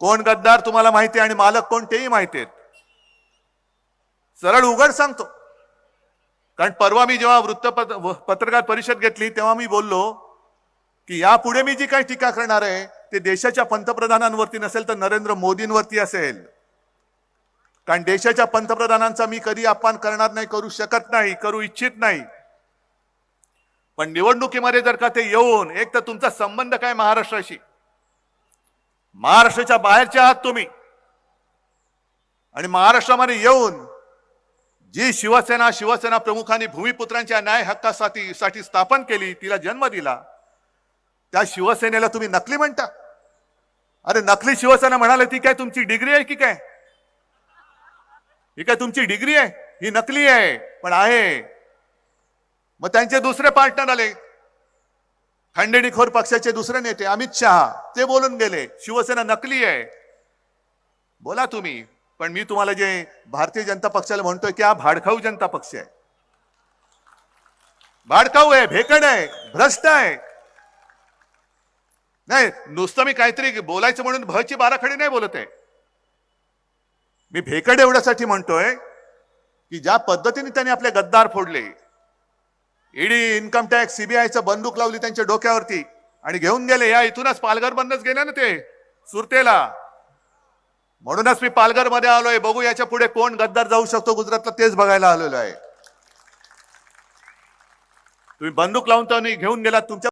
कोण गद्दार तुम्हाला माहिती आहे आणि मालक कोण तेही माहिती आहेत? सरळ उघड सांगतो. कारण परवा मी जेव्हा वृत्तपत्र पत्रकार परिषद घेतली तेव्हा मी बोललो की यापुढे मी जी काही टीका करणार आहे ते देशाच्या पंतप्रधानांवरती नसेल तर नरेंद्र मोदींवरती असेल. कारण देशाच्या पंतप्रधानांचा मी कधी अपमान करणार नाही करू शकत नाही करू इच्छित नाही. पण निवडणुकीमध्ये जर का ते येऊन एक तर तुमचा संबंध काय महाराष्ट्राशी? महाराष्ट्राच्या बाहेरच्या आहात तुम्ही. आणि महाराष्ट्रामध्ये येऊन जी शिवसेना शिवसेना प्रमुखांनी भूमिपुत्रांच्या न्याय हक्कासाठी साठी स्थापन केली तिला जन्म दिला त्या शिवसेनेला तुम्ही नकली म्हणता. अरे नकली शिवसेना म्हणाले ती काय तुमची डिग्री आहे की काय? ही काय तुमची डिग्री आहे? ही नकली आहे पण आहे. मग त्यांचे दुसरे पार्टनर आले. खंडणीखोर पक्षाचे दुसरे नेते अमित शहा ते बोलून गेले शिवसेना नकली आहे. बोला तुम्ही पण मी तुम्हाला जे भारतीय जनता पक्षाला म्हणतोय की हा भाडखाऊ जनता पक्ष आहे. भाडखाऊ आहे भेकड आहे भ्रष्ट आहे. नाही नुसतं मी काहीतरी बोलायचं म्हणून भची बाराखडी नाही बोलत आहे. मी भेकड एवढ्यासाठी म्हणतोय की ज्या पद्धतीने त्यांनी आपले गद्दार फोडले ईडी इन्कम टॅक्स सीबीआयचं बंदूक लावली त्यांच्या डोक्यावरती. आणि घेऊन गेले. या इथूनच पालघर बंदच गेले ना ते. सुरतेला. म्हणूनच मी पालघरमध्ये आलोय. बघू याच्यापुढे कोण गद्दार जाऊ शकतो. गुजरातला तेच बघायला आलेलो आहे. तुम्ही बंदूक लावून तर घेऊन गेलात. तुमच्या